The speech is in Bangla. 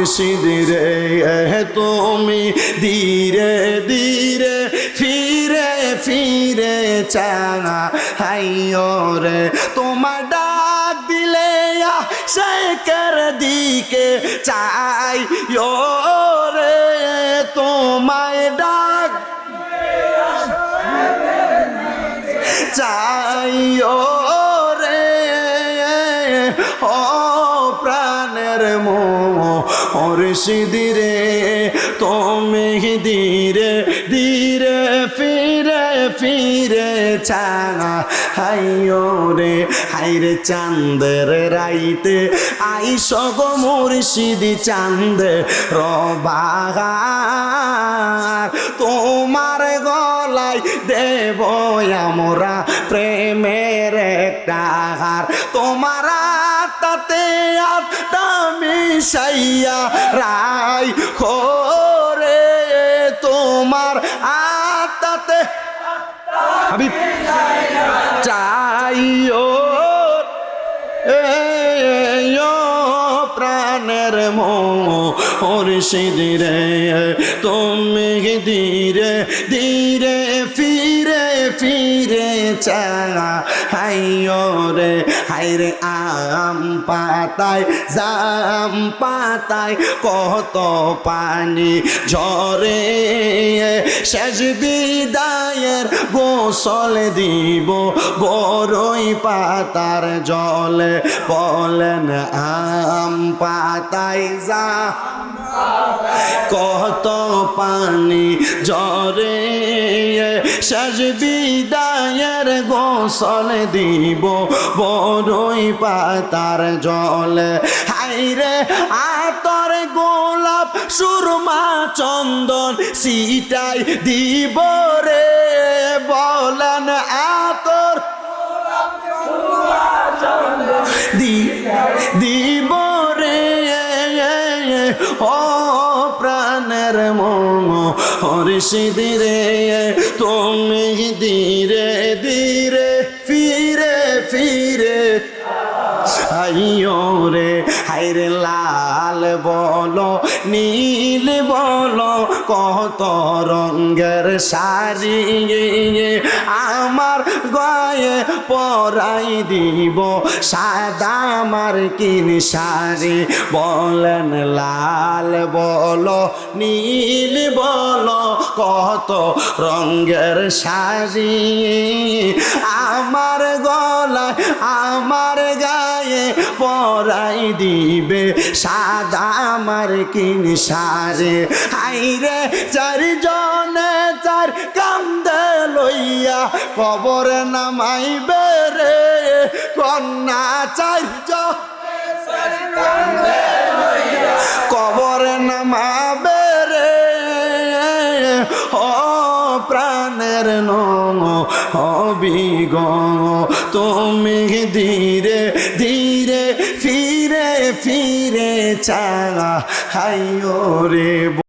মোহ হর্ষিদিরে তুমি ধীরে ধীরে ফিরে ফিরে চাঙা হাইও রে। তোমার ডাক দিলে শেখের দিকে চাই রে। তোমায় ডাক চাই ও হর্ষিদিরে, তুমি ধীরে ধীরে ফিরে ফিরে চাঙা হাইও রে, হাইরে চান্দের রাইতে আইস গো মুর্শিদি চান্দে রবাগার তোমার গলায় দেব আমরা প্রেমের একটা তোমার মিশাইয়া রাই খোরে তোমার আতাতে এ ও প্রাণের মোর সিদিরে তুমি ধীরে ধীরে ফিরে ফিরে চা হাইও রে হাইরে আম পাতায় জাম পাতায় কত পানি ঝরে। শেষ বিদায়ের গোসল দিব বড়ই পাতার জলে বলেন, আম পাতায় যা কত পানি জরে শেষ বিদায়ের গোসল দিব বড়ই পাতার জলে। হাইরে আতর গোলাপ, সুরমা চন্দন, সিটাই দিব বলেন আতর। দি দিব রে ও প্রাণের মম হরিষিদিরে তুমি ধীরে ধীরে আইও রে হাইরে লাল বলো, নীল বলো, কত রঙের শাড়ি আমার গায়ে পরাই দিব, সাদা আমার কিন শাড়ি। বলেন লাল বলো, নীল বলো, কত রঙের শাড়ি? আমার গলায়, আমার গায়ে পরাই দিবে সাদা আমার কিন সারে। হাইরে চারজনে চার কান্দে লইয়া কবর নামাইবে রে। কন্যা চারজন কবর নামাবে রে। ও প্রাণের নবি হবিগ তুমি ধীরে ধীরে ফিরে ফিরে চালা হাইও রে